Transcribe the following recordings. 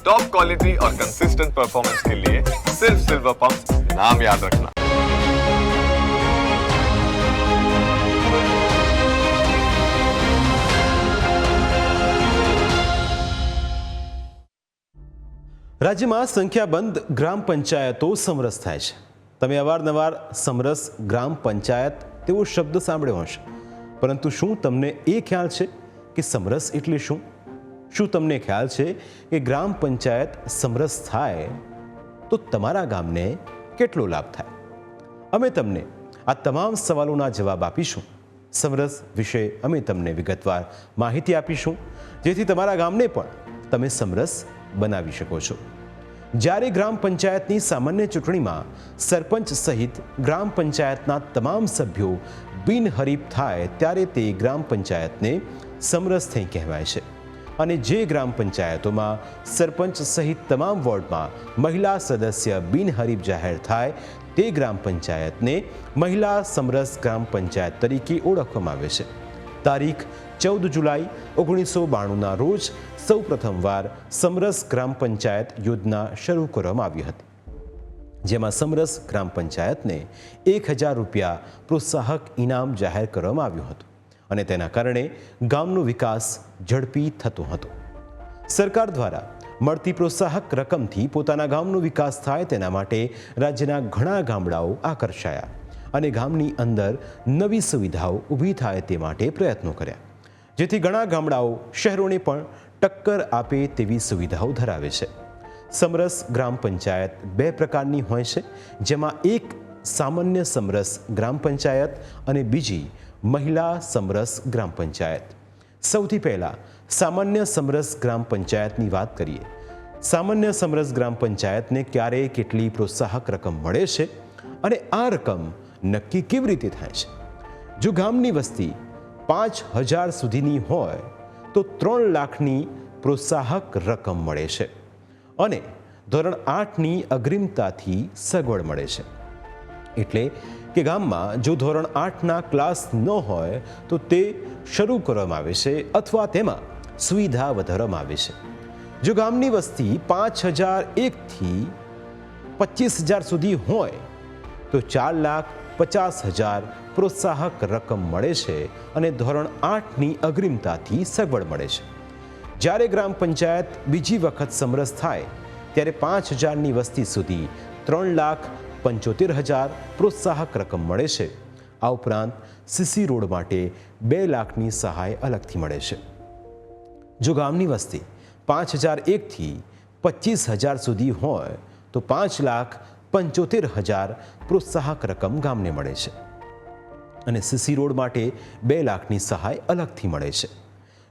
Top quality और consistent performance के लिए सिर्फ सिल्वर पंप नाम याद रखना રાજ્યમાં સંખ્યાબંધ ગ્રામ પંચાયતો સમરસ થાય છે તમે અવારનવાર સમરસ ગ્રામ પંચાયત તેવો શબ્દ સાંભળ્યો હશે પરંતુ શું તમને એ ખ્યાલ છે કે સમરસ એટલે શું શું તમને ખ્યાલ છે કે ગ્રામ પંચાયત સમરસ થાય તો તમારા ગામને કેટલો લાભ થાય? અમે તમને આ તમામ સવાલોના જવાબ આપીશું. સમરસ વિશે અમે તમને વિગતવાર માહિતી આપીશું, જેથી તમારા ગામને પણ તમે સમરસ બનાવી શકો છો. જ્યારે ગ્રામ પંચાયતની સામાન્ય ચૂંટણીમાં સરપંચ સહિત ગ્રામ પંચાયતના તમામ સભ્યો બિનહરીફ થાય, ત્યારે તે ગ્રામ પંચાયતને સમરસ થઈ કહેવાય છે. અને જે ગ્રામ પંચાયતોમાં સરપંચ સહિત તમામ વોર્ડમાં મહિલા સદસ્ય બિનહરીફ જાહેર થાય, તે ગ્રામ પંચાયતને મહિલા સમરસ ગ્રામ પંચાયત તરીકે ઓળખવામાં આવે છે. તારીખ ચૌદ જુલાઈ ઓગણીસો બાણુંના રોજ સૌ પ્રથમવાર સમરસ ગ્રામ પંચાયત યોજના શરૂ કરવામાં આવી હતી. જેમાં સમરસ ગ્રામ પંચાયતને એક હજાર રૂપિયા પ્રોત્સાહક ઇનામ જાહેર કરવામાં આવ્યું હતું. અને તેના કારણે ગામનો વિકાસ ઝડપી થતો હતો. સરકાર દ્વારા મળતી પ્રોત્સાહક રકમથી પોતાના ગામનો વિકાસ થાય તેના માટે રાજ્યના ઘણા ગામડાઓ આકર્ષાયા અને ગામની અંદર નવી સુવિધાઓ ઊભી થાય તે માટે પ્રયત્નો કર્યા. જેથી ઘણા ગામડાઓ શહેરોને પણ ટક્કર આપે તેવી સુવિધાઓ ધરાવે છે. સમરસ ગ્રામ પંચાયત બે પ્રકારની હોય છે, જેમાં એક સામાન્ય સમરસ ગ્રામ પંચાયત અને બીજી મહિલા સમરસ ગ્રામ પંચાયત. સૌથી પહેલાં સામાન્ય સમરસ ગ્રામ પંચાયતની વાત કરીએ. સામાન્ય સમરસ ગ્રામ પંચાયતને ક્યારે કેટલી પ્રોત્સાહક રકમ મળે છે અને આ રકમ નક્કી કેવી રીતે થાય છે? જો ગામની વસ્તી પાંચ હજાર સુધીની હોય, તો ત્રણ લાખની પ્રોત્સાહક રકમ મળે છે અને ધોરણ આઠની અગ્રિમતાથી સગવડ મળે છે. એટલે કે ગામમાં જો ધોરણ આઠના ક્લાસ ન હોય, તો તે શરૂ કરવામાં આવે છે અથવા તેમાં સુવિધા વધારવામાં આવે છે. જો ગામની વસ્તી પાંચ હજાર એકથી પચીસ હજાર સુધી હોય, તો ચાર લાખ પચાસ હજાર પ્રોત્સાહક રકમ મળે છે અને ધોરણ આઠની અગ્રિમતાથી સગવડ મળે છે. જ્યારે ગ્રામ પંચાયત બીજી વખત સમરસ થાય, ત્યારે પાંચ હજારની વસ્તી સુધી ત્રણ લાખ પંચોતેર હજાર પ્રોત્સાહક રકમ મળે છે. આ ઉપરાંત સીસી રોડ માટે બે લાખની સહાય અલગથી મળે છે. જો ગામની વસ્તી પાંચ હજાર એકથી પચીસ હજાર સુધી હોય, તો પાંચ લાખ પંચોતેર હજાર પ્રોત્સાહક રકમ ગામને મળે છે. અને સીસી રોડ માટે બે લાખની સહાય અલગથી મળે છે.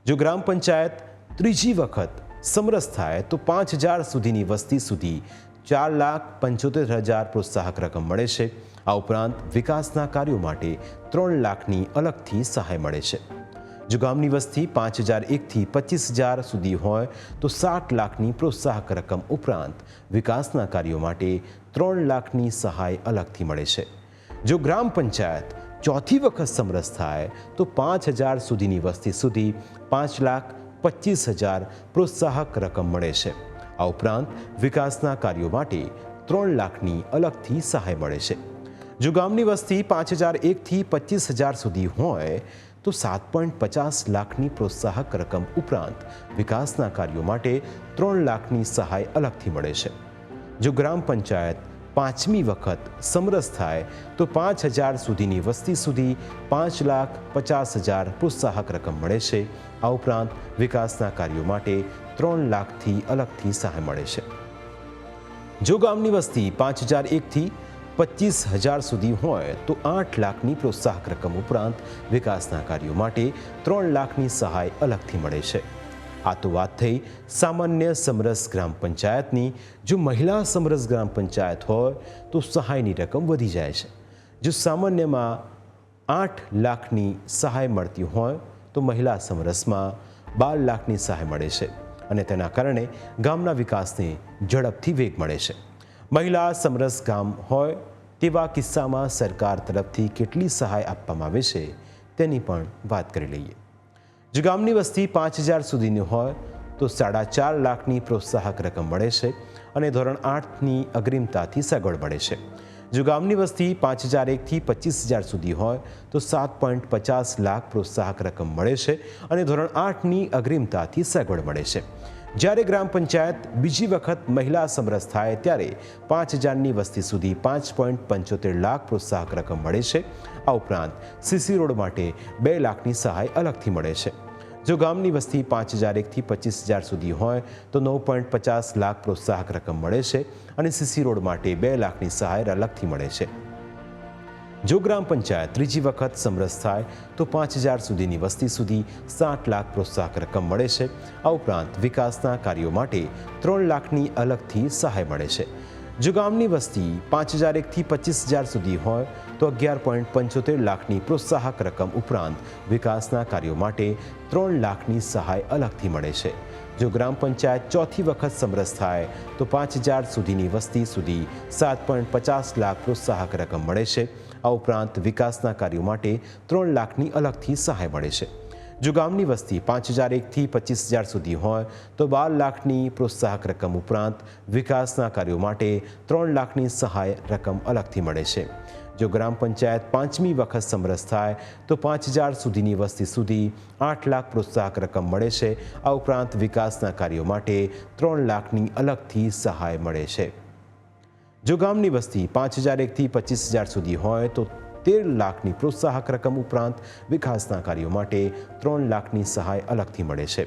જો ગ્રામ પંચાયત ત્રીજી વખત સમરસ થાય, તો પાંચ હજાર સુધીની વસ્તી સુધી ચાર લાખ પંચોતેર હજાર પ્રોત્સાહક રકમ મળે છે. આ ઉપરાંત વિકાસના કાર્યો માટે ત્રણ લાખની અલગથી સહાય મળે છે. જો ગામની વસ્તી પાંચ હજાર એકથી પચીસ હજાર સુધી હોય તો સાત લાખની પ્રોત્સાહક રકમ ઉપરાંત વિકાસના કાર્યો માટે ત્રણ લાખની સહાય અલગથી મળે છે. જો ગ્રામ પંચાયત ચોથી વખત સમરસ થાય તો પાંચ હજાર સુધીની વસ્તી સુધી પાંચ લાખ પચીસ હજાર પ્રોત્સાહક રકમ મળે છે. આ ઉપરાંત વિકાસના કાર્યો માટે ત્રણ લાખની અલગથી સહાય મળે છે. જો ગામની વસ્તી પાંચ હજાર એકથી પચીસ હજાર સુધી હોય, તો સાત પોઈન્ટ પચાસ લાખની પ્રોત્સાહક રકમ ઉપરાંત વિકાસના કાર્યો માટે ત્રણ લાખની સહાય અલગથી મળે છે. જો ગ્રામ પંચાયત પાંચમી વખત સમરસ થાય તો પાંચ હજાર સુધીની વસ્તી સુધી પાંચ લાખ પચાસ હજાર પ્રોત્સાહક રકમ મળે છે. આ ઉપરાંત વિકાસના કાર્યો માટે ત્રણ લાખથી અલગથી સહાય મળે છે. જો ગામની વસ્તી પાંચ હજાર એકથી પચીસ હજાર સુધી હોય તો આઠ લાખની પ્રોત્સાહક રકમ ઉપરાંત વિકાસના કાર્યો માટે ત્રણ લાખની સહાય અલગથી મળે છે. આ તો વાત થઈ સામાન્ય સમરસ ગ્રામ પંચાયતની. જો મહિલા સમરસ ગ્રામ પંચાયત હોય તો સહાયની રકમ વધી જાય છે. જો સામાન્યમાં આઠ લાખની સહાય મળતી હોય તો મહિલા સમરસમાં બાર લાખની સહાય મળે છે અને તેના કારણે ગામના વિકાસને ઝડપથી વેગ મળે છે. મહિલા સમરસ ગામ હોય તેવા કિસ્સામાં સરકાર તરફથી કેટલી સહાય આપવામાં આવે છે તેની પણ વાત કરી લઈએ. જો ગામની વસ્તી પાંચ હજાર સુધીની હોય તો સાડા ચાર લાખની પ્રોત્સાહક રકમ મળે છે અને ધોરણ આઠની અગ્રિમતાથી સગવડ મળે છે. જો ગામની વસ્તી પાંચ હજાર એકથી પચીસ હજાર સુધી હોય તો સાત પોઈન્ટ પચાસ લાખ પ્રોત્સાહક રકમ મળે છે અને ધોરણ આઠની અગ્રિમતાથી સગવડ મળે છે. જ્યારે ગ્રામ પંચાયત બીજી વખત મહિલા સમરસ થાય ત્યારે પાંચ હજારની વસ્તી સુધી પાંચ પોઈન્ટ પંચોતેર લાખ પ્રોત્સાહક રકમ મળે છે. આ ઉપરાંત સીસી રોડ માટે બે લાખની સહાય અલગથી મળે છે. જો ગામની વસ્તી પાંચ હજાર એકથી પચીસ હજાર સુધી હોય તો નવ પોઈન્ટ પચાસ લાખ પ્રોત્સાહક રકમ મળે છે અને સીસી રોડ માટે બે લાખની સહાય અલગથી મળે છે. જો ગ્રામ પંચાયત ત્રીજી વખત સમરસ થાય, તો પાંચ હજાર સુધીની વસ્તી સુધી સાત લાખ પ્રોત્સાહક રકમ મળે છે. આ ઉપરાંત વિકાસના કાર્યો માટે ત્રણ લાખની અલગથી સહાય મળે છે. જો ગામની વસ્તી પાંચ હજાર એકથી પચીસ હજાર સુધી હોય, તો અગિયાર પોઈન્ટ પંચોતેર લાખની પ્રોત્સાહક રકમ ઉપરાંત વિકાસના કાર્યો માટે ત્રણ લાખની સહાય અલગથી મળે છે. જો ગ્રામ પંચાયત ચોથી વખત સમરસ થાય, તો પાંચ હજાર સુધીની વસ્તી સુધી સાત પોઈન્ટ પચાસ લાખ પ્રોત્સાહક રકમ મળે છે. આ ઉપરાંત વિકાસના કાર્યો માટે ત્રણ લાખની અલગથી સહાય મળે છે. જો ગામની વસ્તી પાંચ હજાર એકથી પચીસ હજાર સુધી હોય, તો બાર લાખની પ્રોત્સાહક રકમ ઉપરાંત વિકાસના કાર્યો માટે ત્રણ લાખની સહાય રકમ અલગથી મળે છે. જો ગ્રામ પંચાયત પાંચમી વખત સમરસ થાય, તો પાંચ હજાર સુધીની વસ્તી સુધી આઠ લાખ પ્રોત્સાહક રકમ મળે છે. આ ઉપરાંત વિકાસના કાર્યો માટે ત્રણ લાખની અલગથી સહાય મળે છે. જો ગામની વસ્તી પાંચ હજાર એકથી પચીસ હજાર સુધી હોય તો તેર લાખની પ્રોત્સાહક રકમ ઉપરાંત વિકાસના કાર્યો માટે ત્રણ લાખની સહાય અલગથી મળે છે.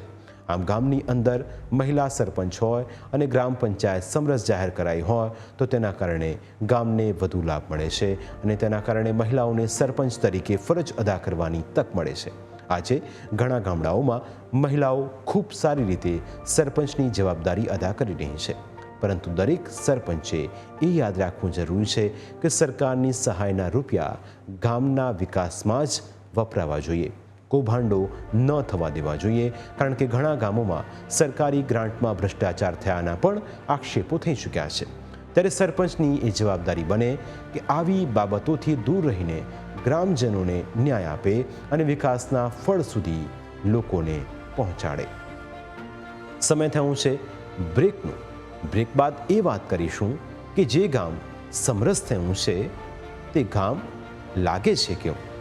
આમ ગામની અંદર મહિલા સરપંચ હોય અને ગ્રામ પંચાયત સમરસ જાહેર કરાઈ હોય તો તેના કારણે ગામને વધુ લાભ મળે છે અને તેના કારણે મહિલાઓને સરપંચ તરીકે ફરજ અદા કરવાની તક મળે છે. આજે ઘણા ગામડાઓમાં મહિલાઓ ખૂબ સારી રીતે સરપંચની જવાબદારી અદા કરી રહી છે. પરંતુ દરેક સરપંચે એ યાદ રાખવું જરૂરી છે કે સરકારની સહાયના રૂપિયા ગામના વિકાસમાં જ વપરાવા જોઈએ. કૌભાંડો ન થવા દેવા જોઈએ, કારણ કે ઘણા ગામોમાં સરકારી ગ્રાન્ટમાં ભ્રષ્ટાચાર થયાના પણ આક્ષેપો થઈ ચૂક્યા છે. ત્યારે સરપંચની એ જવાબદારી બને કે આવી બાબતોથી દૂર રહીને ગ્રામજનોને ન્યાય આપે અને વિકાસના ફળ સુધી લોકોને પહોંચાડે. સમય થયું છે બ્રેકનું. બ્રેક બાદ એ વાત કરીશું કે જે ગામ સમરસ થયું છે, તે ગામ લાગે છે કેવું